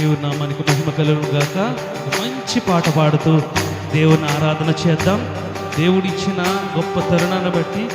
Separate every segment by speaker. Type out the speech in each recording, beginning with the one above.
Speaker 1: దేవుని నామానికి మహిమ కలుగును గాక. మంచి పాట పాడుతూ దేవుని ఆరాధన చేద్దాం. దేవుడిచ్చిన గొప్ప తరుణాన్ని బట్టి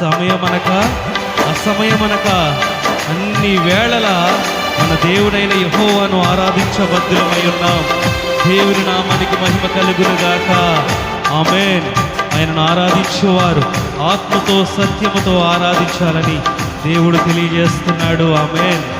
Speaker 1: సమయం అనక అసమయం అనక అన్ని వేళల మన దేవుడైన యహోవాను ఆరాధించబద్ధులమై ఉన్నాం. దేవుని నామానికి మహిమ కలుగును గాక. ఆమెన్. ఆయనను ఆరాధించేవారు ఆత్మతో సత్యముతో ఆరాధించాలని దేవుడు తెలియజేస్తున్నాడు. ఆమెన్.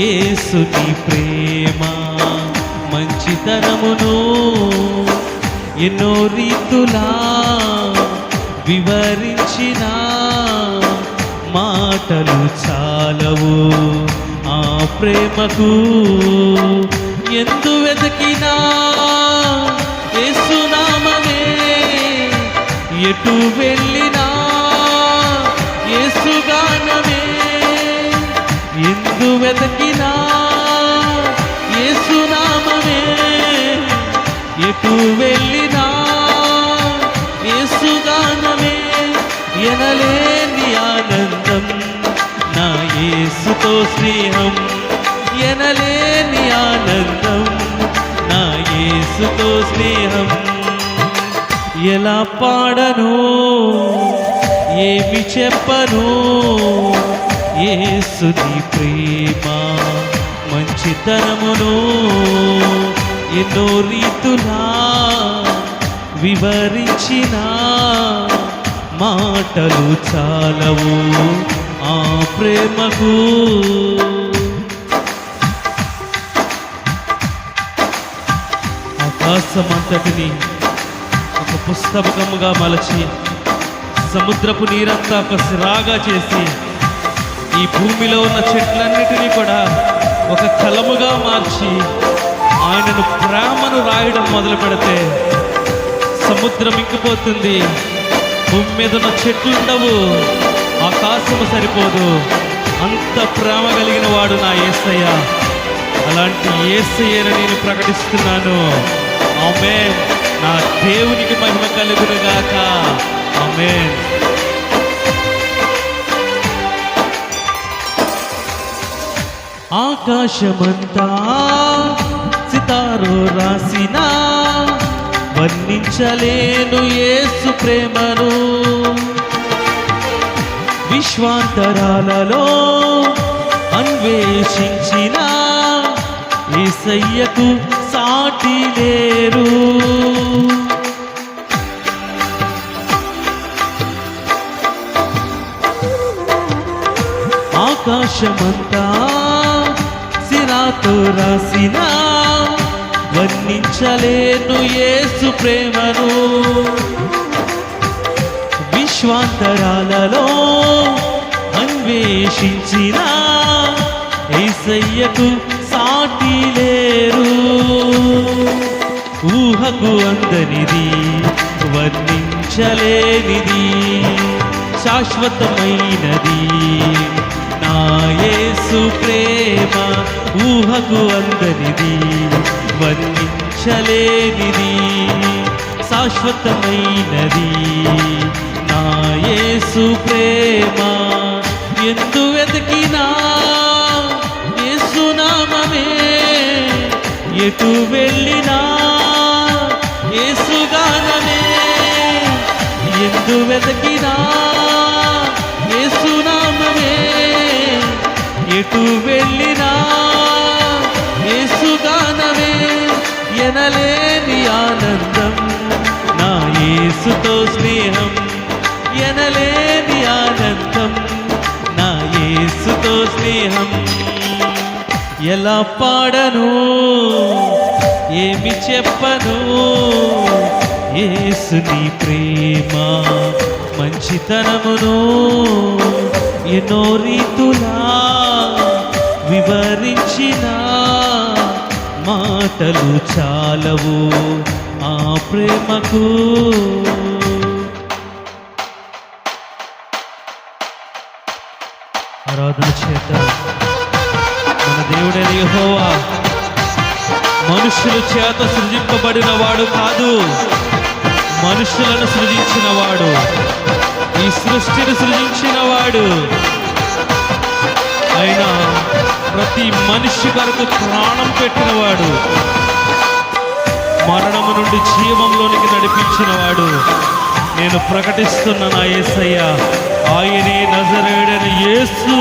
Speaker 1: యేసుని ప్రేమ మంచితనమును ఎన్నో రీతులా వివరించిన మాటలు చాలవు. ఆ ప్రేమకు ఎందు వెతికినా ఏసునామనే ఎటు వెళ్ళినా యేసుగానమే ఎందు వెతకినా యేసునామమే ఎటు వెళ్ళినా యేసుగానమే ఎనలేని ఆనందం. నా యేసుతో స్నేహం ఎనలేని ఆనందం. నా యేసుతో స్నేహం ఎలా పాడను ఏమి చెప్పను ఏసుని ప్రేమ మంచితనమును ఎన్నో రీతులా వివరించిన మాటలు చాలవు ఆ ప్రేమకు. ఆకాశమంతటిని ఒక పుస్తకముగా మలచి సముద్రపు నీరంతా ఒక సిరాగా చేసి ఈ భూమిలో ఉన్న చెట్లన్నిటినీ కూడా ఒక కలముగా మార్చి ఆయనను ప్రేమను రాయడం మొదలు పెడితే సముద్రం ఇంకిపోతుంది. భూమి మీద ఉన్న చెట్లు ఉండవు. ఆకాశము సరిపోదు. అంత ప్రేమ కలిగిన వాడు నా ఏసయ్య. అలాంటి ఏసయ్యను నేను ప్రకటిస్తున్నాను. ఆమె నా దేవునికి మహిమ కలుగునుగాక. ఆమె ఆకాశమంతా సితారో రాసిన వర్ణించలేను యేసు ప్రేమను. విశ్వాంతరాలలో అన్వేషించిన ఏసయ్యకు సాటి లేరు. ఆకాశమంతా రాసినా వర్ణించలేను యేసు ప్రేమను. విశ్వాంతరాలలో అన్వేషించిన ఏసయ్యకు సాటి లేరు. ఊహకు అందనిది వర్ణించలేనిది శాశ్వతమైనది. యేసు ప్రేమ ఊహకు అందరిది వర్ణించలేనిది శాశ్వతమైనది. నా యేసు ప్రేమ ఎందు వెతికినా యేసునామే ఎటు వెళ్ళినా యేసుగానమే ఎందు వెతికినా ఎటు వెళ్ళినా యేసుగానమే ఎనలేని ఆనందం. నా యేసుతో స్నేహం ఎనలేని ఆనందం. నా యేసుతో స్నేహం ఎలా పాడను? ఏమి చెప్పను? ఏసుని ప్రేమ మంచితనమును ఎన్నో రీతులా వివరించిన మాటలు చాలవు ఆ ప్రేమకు. ఆరాధన చేత మన దేవుడైన యహోవా మనుషుల చేత సృజింపబడిన వాడు కాదు మనుషులను సృజించినవాడు ఈ సృష్టిని సృజించినవాడు ప్రతి మనిషి కొరకు ప్రాణం పెట్టినవాడు. మరణము నుండి జీవంలోనికి నడిపించినవాడు. నేను ప్రకటిస్తున్న నా యేసయ్య ఆయనే నజరేడని యేసు.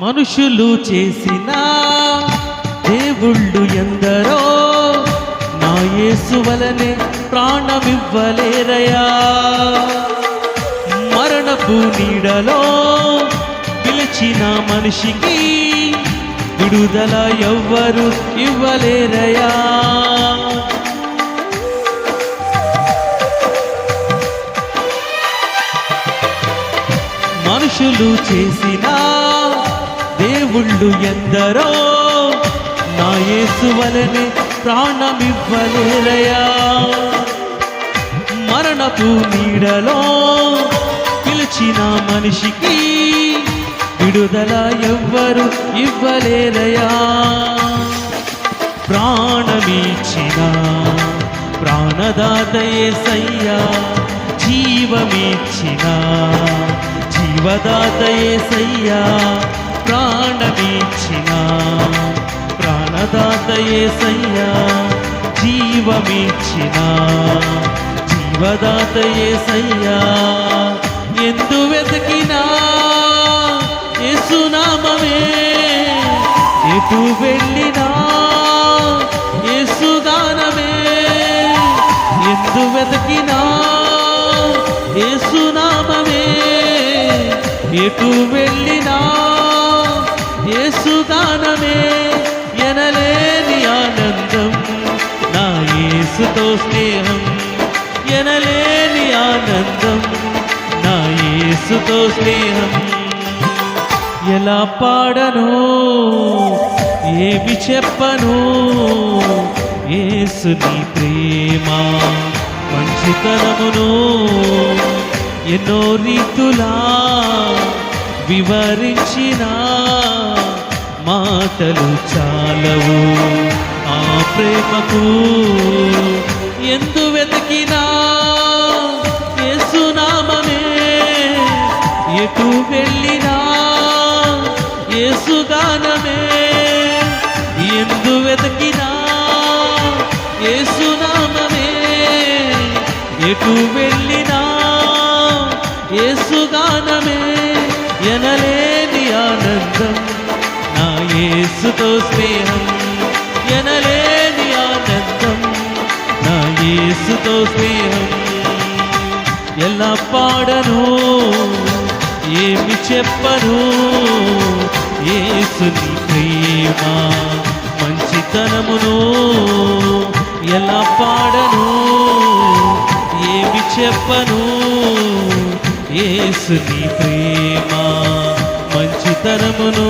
Speaker 1: మనుషులు చేసిన దేవుళ్ళు ఎందరో నా యేసు వలనే ప్రాణమివ్వలేరయా. మరణపు నీడలో పిలిచిన మనిషికి విడుదల ఎవ్వరు ఇవ్వలేరయా. మనుషులు చేసిన దేవుళ్ళు ఎందరో? నా యేసు వలనే ప్రాణమివ్వలేరయా మరణపు నీడలో పిలిచిన మనిషికి విడుదల ఎవ్వరు ఇవ్వలేరయా ప్రాణమిచ్చిన ప్రాణదాతయే సయ్యా జీవమిచ్చిన జీవదాతయే సయ్యా ప్రాణమిచ్చిన ప్రాణదాతయే సయ్యా జీవమిచ్చిన జీవదాతయే సయ్యా ఎందు వెతికినా యేసునామమే. ఎటు వెళ్ళినా యేసుగానమే ఎందు వెతికినా యేసునామమే. ఎటు వెళ్ళినా ఏసుదానమే ఎనలేని ఆనందం. నా ఏసుతో స్నేహం ఎనలేని ఆనందం. నా ఏసుతో స్నేహం ఎలా పాడను? ఏమి చెప్పను? ఏసుని ప్రేమ మంచితనమును ఎన్నో రీతులా వివరించినా మాటలు చాలవు. ఆ ప్రేమకు ఎందు వెతికినా యేసునామమే ఎటు వెళ్ళినా యేసుగానమే ఎందు వెతికినా యేసునామమే ఎటు వెళ్ళినా యేసుగానమే ఎనలేని ఆనందం యేసుతో స్నేహం ఎనలేని ఆనందం. నా యేసుతో స్నేహం ఎలా పాడను? ఏమి చెప్పను? ఏసుని ప్రేమ మంచితనమును ఎలా పాడను? ఏమి చెప్పను? ఏసుని ప్రేమ మంచితనమును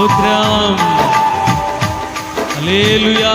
Speaker 1: స్తోత్రం. అలేలుయా